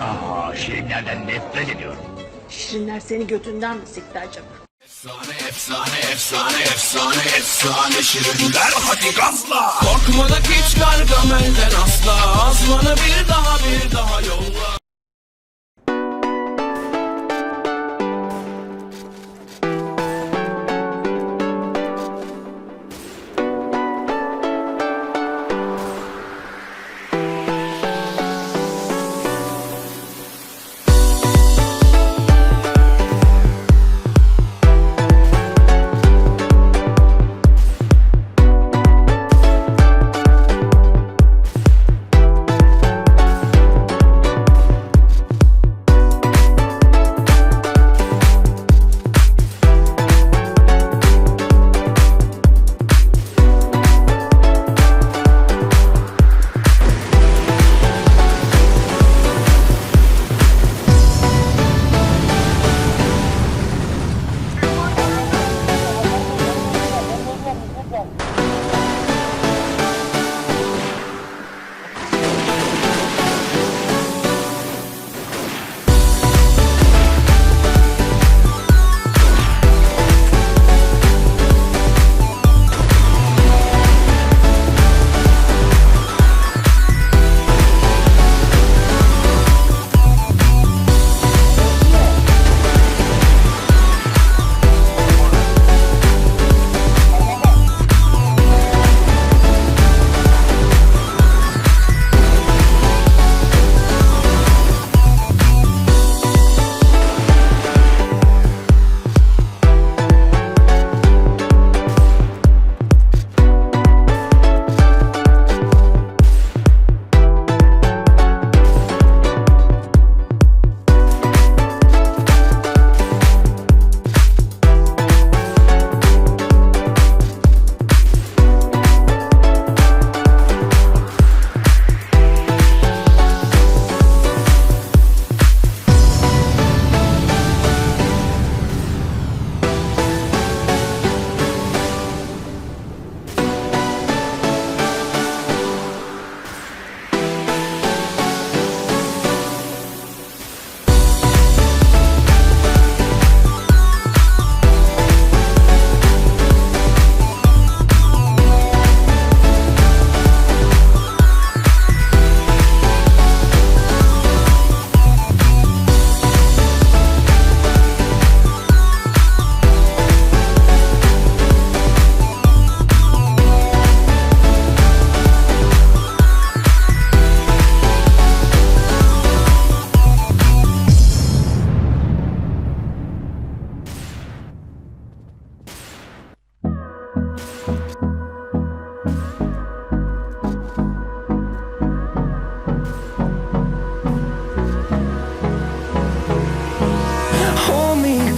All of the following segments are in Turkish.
Aa, şirinlerden nefret ediyorum. Şirinler seni götünden mi sikti acaba? Efsane efsane efsane efsane efsane şirinler hadi gazla Korkmadık hiç Gargamel'den asla Az bana bir daha bir daha yolla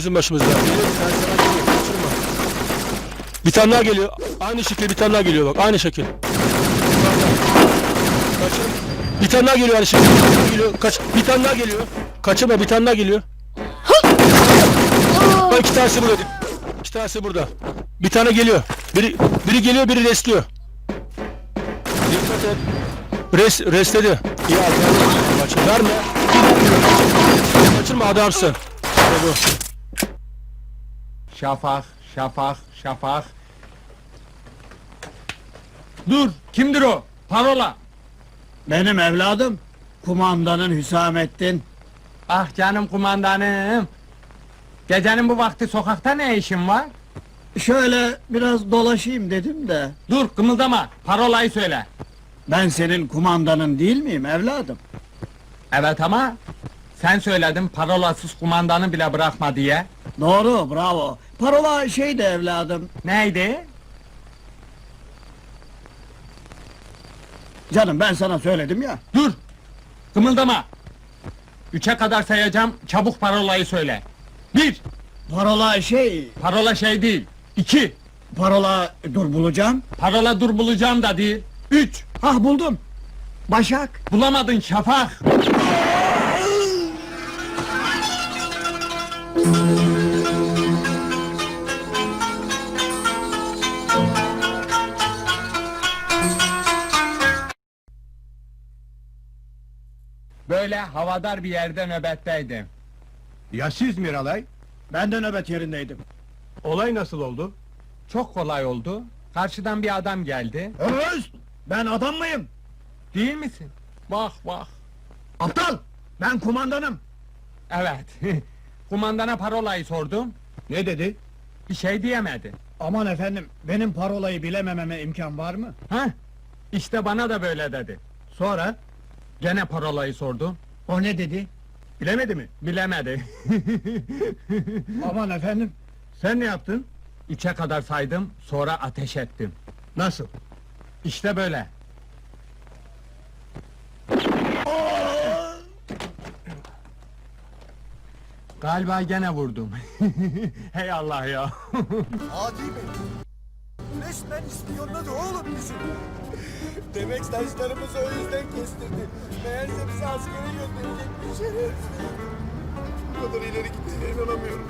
bizim başımızda. Bir tane daha geliyor. Aynı şekilde bir tane daha geliyor bak. Aynı şekil. Bir tane daha geliyor aynı şekilde. Bir tane geliyor. Kaç. Bir tane daha geliyor. Kaçırma bir tane daha geliyor. Bak iki tanesi burada. İki tanesi burada. Bir tane geliyor. Biri, biri geliyor biri restliyor. Dikkat et. Res, restledi. İyi. Verme. Kaçırma adamsın. İşte. Şafak, Şafak, Şafak. Dur, kimdir o? Parola. Benim evladım. Kumandanın Hüsamettin. Ah canım kumandanım. Gecenin bu vakti sokakta ne işin var? Şöyle biraz dolaşayım dedim de. Dur, kımıldama. Parolayı söyle. Ben senin kumandanın değil miyim evladım? Evet ama sen söyledin parolasız kumandanı bile bırakma diye. Doğru, bravo. Parola şeydi evladım. Neydi? Canım ben sana söyledim ya. Dur! Kımıldama! Üçe kadar sayacağım, çabuk parolayı söyle. Bir! Parola şey, Parola şey değil. İki! parola dur bulacağım. Parola dur bulacağım da değil. Üç! Hah buldum. Başak. Bulamadın şafak! Böyle havadar bir yerde nöbetteydim. Ya siz Miralay? Ben de nöbet yerindeydim. Olay nasıl oldu? Çok kolay oldu. Karşıdan bir adam geldi. Öz! Ben adam mıyım? Değil misin? Bak bak. Aptal! Ben kumandanım. Evet. Kumandana parolayı sordum. Ne dedi? Bir şey diyemedi. Aman efendim, benim parolayı bilemememe imkan var mı? Ha? İşte bana da böyle dedi. Sonra? Gene parolayı sordum. O ne dedi? Bilemedi mi? Bilemedi. Aman efendim. Sen ne yaptın? Üçe kadar saydım, sonra ateş ettim. Nasıl? İşte böyle. Galiba gene vurdum. Hey Allah ya. Adi Bey! Resmen ispiyonladı oğlum bizi! Demek saçlarımızı o yüzden kestirdi. Meğerse bizi askere gönderecekmiş şerefsiz. Bu kadar ileri gittiğine inanamıyorum.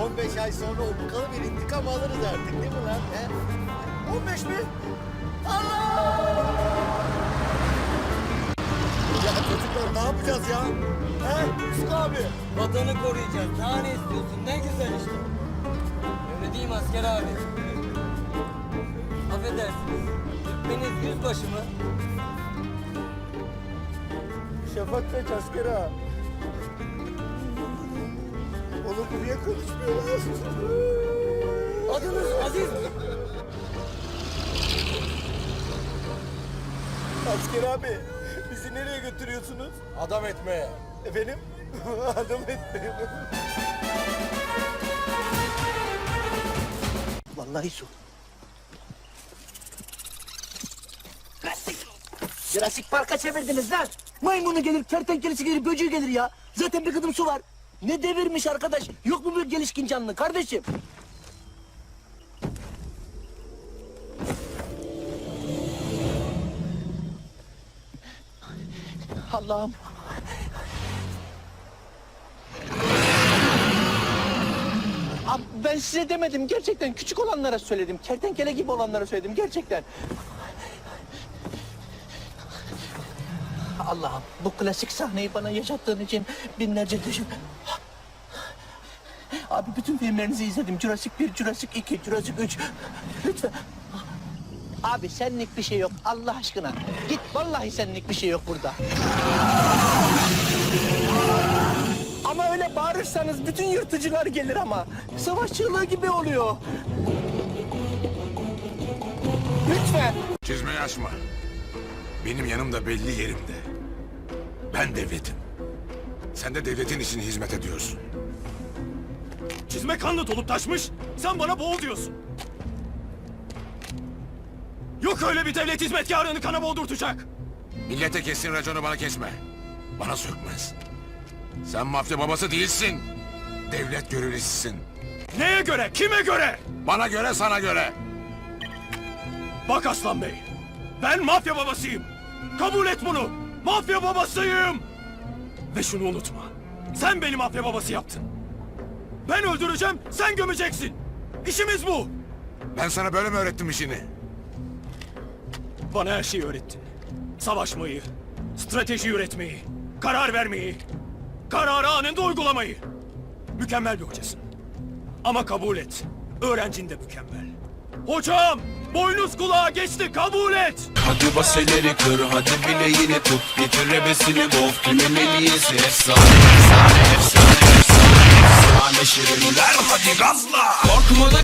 15 ay sonra o bakalım bir intikam alırız artık değil mi lan? He? 15 mi? Allah! Ya çocuklar ne yapacağız ya? He? Yusuf abi! Vatanı koruyacağız. Daha ne istiyorsun? Ne güzel işte. Öyle değil mi asker abi? Affedersiniz. Rütbeniz yüzbaşı mı? Şafak kaç asker ha? Oğlum bu niye konuşmuyorlar? Adınız Aziz mi? Asker abi, bizi nereye götürüyorsunuz? Adam etmeye. Efendim? Adam etmeye? Vallahi su. Jurassic Park'a çevirdiniz lan. Maymunu gelir, kertenkelesi gelir, böceği gelir ya. Zaten bir gıdım su var. Ne devirmiş arkadaş. Yok mu bir gelişkin canlı kardeşim? Allah'ım. Abi ben size demedim gerçekten küçük olanlara söyledim. Kertenkele gibi olanlara söyledim gerçekten. Allah'ım bu klasik sahneyi bana yaşattığın için binlerce teşekkür... Abi bütün filmlerinizi izledim. Jurassic 1, Jurassic 2, Jurassic 3. Lütfen. Abi senlik bir şey yok Allah aşkına. Git vallahi senlik bir şey yok burada. Ama öyle bağırırsanız bütün yırtıcılar gelir ama. Savaş çığlığı gibi oluyor. Lütfen. Çizmeyi açma. Benim yanımda belli yerimde. Ben devletim. Sen de devletin için hizmet ediyorsun. Çizme kanla dolup taşmış, sen bana boğul diyorsun. Yok öyle bir devlet hizmetkarını kana boğdurtacak. Millete kessin raconu bana kesme. Bana sökmez. Sen mafya babası değilsin. Devlet görevlisisin. Neye göre, kime göre? Bana göre sana göre. Bak Aslan Bey, ben mafya babasıyım. Kabul et bunu, mafya babasıyım. Ve şunu unutma, sen beni mafya babası yaptın. Ben öldüreceğim, sen gömeceksin. İşimiz bu. Ben sana böyle mi öğrettim işini? Bana her şeyi öğrettin. Savaşmayı, strateji üretmeyi, karar vermeyi, kararı anında uygulamayı. Mükemmel bir hocasın. Ama kabul et, öğrencin de mükemmel. Hocam, boynuz kulağa geçti, kabul et. Hadi bas elleri kır hadi bileğini tut. Getir hevesini bol kimin en iyisi Efsane efsane efsane efsane efsane Şirinler. Hadi gazla